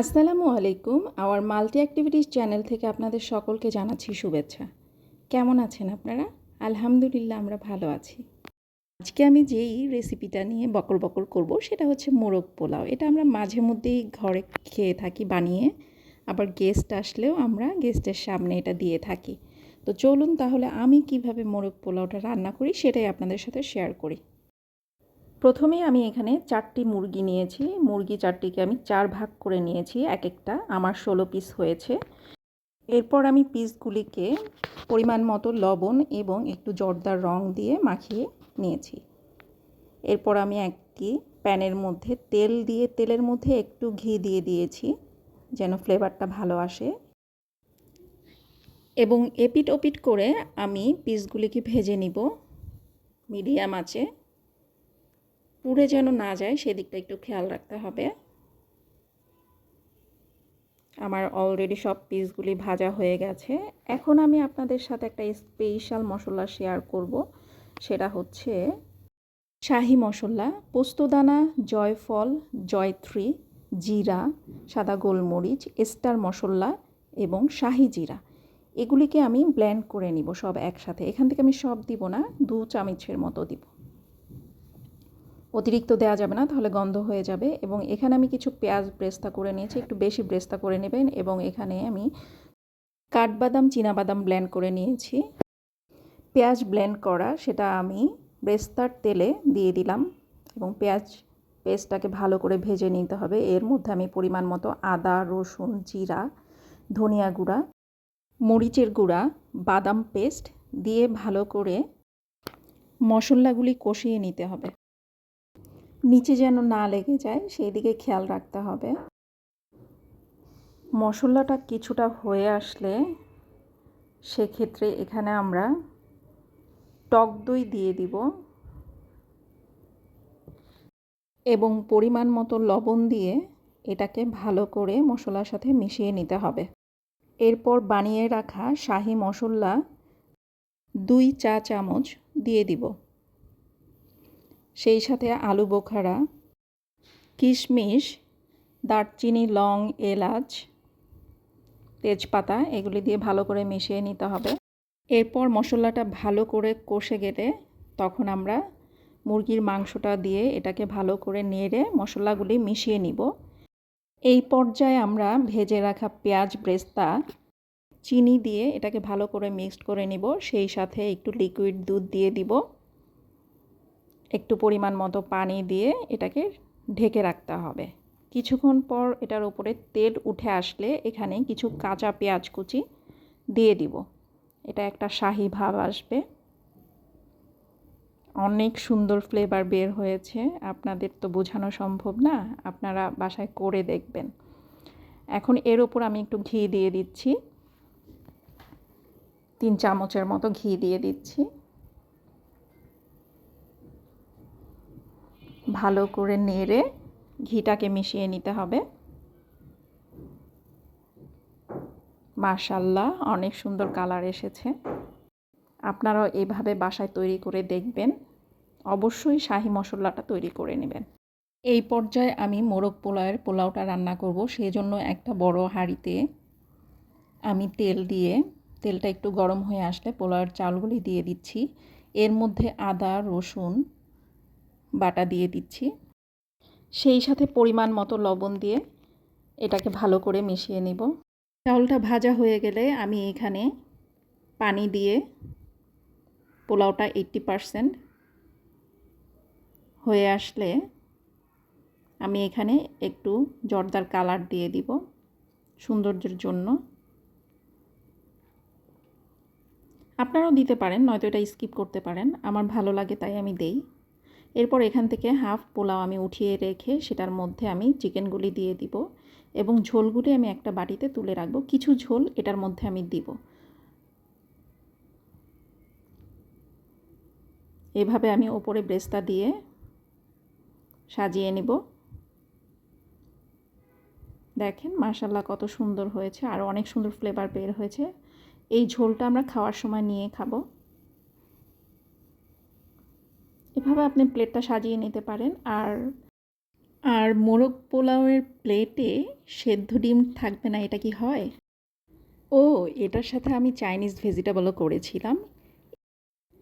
আসসালামু আলাইকুম hour multi activities channel থেকে আপনাদের সকলকে জানাচ্ছি শুভেচ্ছা। কেমন আছেন আপনারা? আলহামদুলিল্লাহ, আমরা ভালো আছি। আজকে আমি যেই রেসিপিটা নিয়ে বকর বকর করব, সেটা হচ্ছে মোরগ পোলাও। এটা আমরা মাঝে মধ্যেই ঘরে খেয়ে থাকি, বানিয়ে। আবার গেস্ট আসলেও আমরা গেস্টের সামনে এটা দিয়ে থাকি। তো চলুন তাহলে আমি কীভাবে মোরগ পোলাওটা রান্না করি, সেটাই আপনাদের সাথে শেয়ার করি। প্রথমেই আমি এখানে চারটি মুরগি নিয়েছি। মুরগি চারটিকে আমি চার ভাগ করে নিয়েছি, এক একটা। আমার ষোলো পিস হয়েছে। এরপর আমি পিসগুলিকে পরিমাণ মতো লবণ এবং একটু জর্দার রং দিয়ে মাখিয়ে নিয়েছি। এরপর আমি একটি প্যানের মধ্যে তেল দিয়ে, তেলের মধ্যে একটু ঘি দিয়ে দিয়েছি যেন ফ্লেভারটা ভালো আসে। এবং এপিট ওপিট করে আমি পিসগুলিকে ভেজে নিব। মিডিয়াম আছে। পুড়ে যেন না যায়, সেদিকটা একটু খেয়াল রাখতে হবে। আমার অলরেডি সব পিসগুলি ভাজা হয়ে গেছে। এখন আমি আপনাদের সাথে একটা স্পেশাল মশলা শেয়ার করব। সেটা হচ্ছে শাহি মশলা, পোস্তদানা, জয়ফল, জয়ত্রী, জিরা, সাদা গোলমরিচ স্টার মশলা এবং শাহি জিরা। এগুলিকে আমি ব্লেন্ড করে নিব সব একসাথে। এখান থেকে আমি সব দিব না, দু চামচের মতো দিব। অতিরিক্ত দেওয়া যাবে না, তাহলে গন্ধ হয়ে যাবে। এবং এখানে আমি কিছু পেঁয়াজ ব্রেস্তা করে নিয়েছি, একটু বেশি ব্রেস্তা করে নেবেন। এবং এখানে আমি কাঠবাদাম বাদাম ব্লেন্ড করে নিয়েছি। পেঁয়াজ ব্লেন্ড করা, সেটা আমি ব্রেস্তার তেলে দিয়ে দিলাম। এবং পেঁয়াজ পেস্টটাকে ভালো করে ভেজে নিতে হবে। এর মধ্যে আমি পরিমাণ মতো আদা, রসুন, জিরা, ধনিয়া গুঁড়া, মরিচের গুঁড়া, বাদাম পেস্ট দিয়ে ভালো করে মশলাগুলি কষিয়ে নিতে হবে। নিচে যেন না লেগে যায় সেই দিকে খেয়াল রাখতে হবে। মশলাটা কিছুটা হয়ে আসলে সেক্ষেত্রে এখানে আমরা টক দই দিয়ে দিব এবং পরিমাণ মতো লবণ দিয়ে এটাকে ভালো করে মশলার সাথে মিশিয়ে নিতে হবে। এরপর বানিয়ে রাখা শাহি মশলা দুই চা চামচ দিয়ে দিব। সেই সাথে আলু বোখারা, কিশমিশ, দারচিনি, লং, এলাচ, তেজপাতা, এগুলি দিয়ে ভালো করে মিশিয়ে নিতে হবে। এরপর মশলাটা ভালো করে কষে গেলে তখন আমরা মুরগির মাংসটা দিয়ে এটাকে ভালো করে নেড়ে মশলাগুলি মিশিয়ে নিব। এই পর্যায়ে আমরা ভেজে রাখা পেঁয়াজ ব্রেস্তা, চিনি দিয়ে এটাকে ভালো করে মিক্সড করে নিব। সেই সাথে একটু লিকুইড দুধ দিয়ে দিব। একটু পরিমাণ মতো পানি দিয়ে এটাকে ঢেকে রাখতে হবে। কিছুক্ষণ পর এটার উপরে তেল উঠে আসলে এখানে কিছু কাঁচা পেঁয়াজ কুচি দিয়ে দিব। এটা একটা শাহি ভাব আসবে। অনেক সুন্দর ফ্লেভার বের হয়েছে। আপনাদের তো বোঝানো সম্ভব না। আপনারা বাসায় করে দেখবেন। এখন এর ওপর আমি একটু ঘি দিয়ে দিচ্ছি। তিন চামচের মতো ঘি দিয়ে দিচ্ছি। ভালো করে নেড়ে ঘিটাকে মিশিয়ে নিতে হবে। মার্শাল্লাহ অনেক সুন্দর কালার এসেছে। আপনারাও এইভাবে বাসায় তৈরি করে দেখবেন। অবশ্যই শাহি মশলাটা তৈরি করে নেবেন। এই পর্যায়ে আমি মোরগ পোলাওয়ের পোলাওটা রান্না করব সেই জন্য একটা বড় হাঁড়িতে আমি তেল দিয়ে, তেলটা একটু গরম হয়ে আসলে পোলাওয়ের চালগুলি দিয়ে দিচ্ছি। এর মধ্যে আদা, রসুন বাটা দিয়ে দিচ্ছি। সেই সাথে পরিমাণ মতো লবণ দিয়ে এটাকে ভালো করে মিশিয়ে নিব। চাউলটা ভাজা হয়ে গেলে আমি এখানে পানি দিয়ে পোলাওটা এইট্টি পারসেন্ট হয়ে আসলে আমি এখানে একটু জর্দার কালার দিয়ে দিব সৌন্দর্যের জন্য। আপনারাও দিতে পারেন, নয়তো এটা স্কিপ করতে পারেন। আমার ভালো লাগে তাই আমি দেই। এরপর এখান থেকে হাফ পোলাও আমি উঠিয়ে রেখে সেটার মধ্যে আমি চিকেনগুলি দিয়ে দিব এবং ঝোলগুলি আমি একটা বাটিতে তুলে রাখব। কিছু ঝোল এটার মধ্যে আমি দিব। এভাবে আমি ওপরে ব্রেস্তা দিয়ে সাজিয়ে নিব। দেখেন মার্শাল্লাহ কত সুন্দর হয়েছে। আর অনেক সুন্দর ফ্লেভার বের হয়েছে। এই ঝোলটা আমরা খাওয়ার সময় নিয়ে খাব। এভাবে আপনি প্লেটটা সাজিয়ে নিতে পারেন। আর আর মোরগ পোলাওয়ের প্লেটে সেদ্ধ ডিম থাকবে না, এটা কি হয়? ও, এটার সাথে আমি চাইনিজ ভেজিটেবলও করেছিলাম।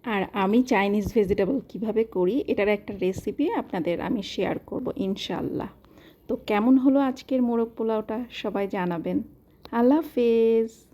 আর আমি চাইনিজ ভেজিটেবল কীভাবে করি, এটার একটা রেসিপি আপনাদের আমি শেয়ার করব ইনশাল্লাহ তো কেমন হলো আজকের মোরগ পোলাওটা, সবাই জানাবেন। আল্লাহ হাফেজ।